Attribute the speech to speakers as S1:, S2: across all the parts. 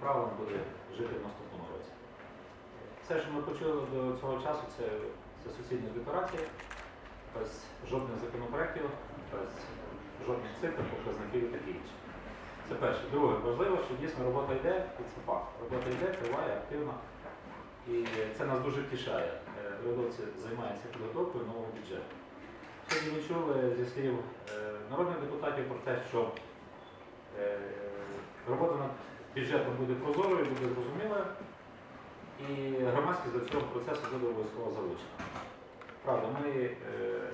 S1: правилам буде жити в наступному році. Все, що ми почули до цього часу, це, це суцільні декларації, без жодних законопроєктів, без жодних цифр, показників і таке інше. Це перше. Друге, важливо, що дійсно робота йде, і це факт. Робота йде, триває, активно. І це нас дуже тішає. Е, Урядовці займаються підготовкою нового бюджету. Сьогодні ми чули зі слів е, народних депутатів про те, що е, робота над бюджетом буде прозорою, буде зрозумілою, і громадськість до цього процесу буде обов'язково залучена. Правда, ми е,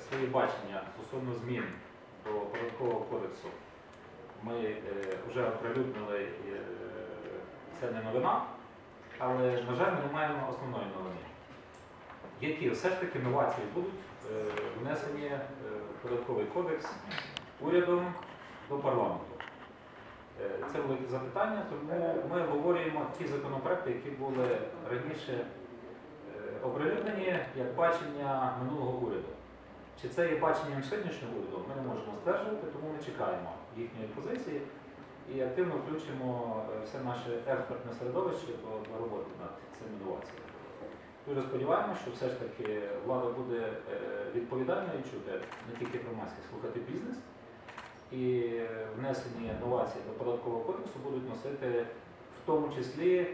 S1: свої бачення стосовно змін до податкового кодексу ми е, вже оприлюднили, е, це не новина, але, на жаль, ми не маємо основної новини. Які все ж таки новації будуть е, внесені е, в податковий кодекс урядом до парламенту? Е, Це велике запитання, тому ми обговорюємо ті законопроекти, які були раніше е, оприлюднені як бачення минулого уряду. Чи це є баченням сьогоднішнього уряду, ми не можемо стверджувати, тому ми чекаємо їхньої позиції і активно включимо е, все наше експертне середовище до, роботи над цими інноваціями. Дуже сподіваємося, що все ж таки влада буде відповідальною чути не тільки громадськість, слухати бізнес. І внесені новації до податкового кодексу будуть носити в тому числі е,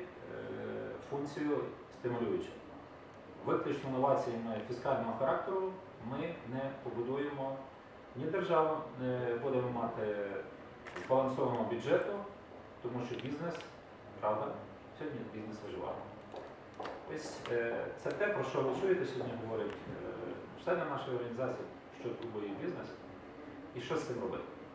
S1: функцію стимулюючу. Виключно новаціями фіскального характеру ми не побудуємо ні державу, не будемо мати збалансованого бюджету, тому що бізнес, правда, сьогодні бізнес виживає. Ось е, це те, про що ви чуєте сьогодні говорять е, члени нашої організації, що турбує бізнес і що з цим робити.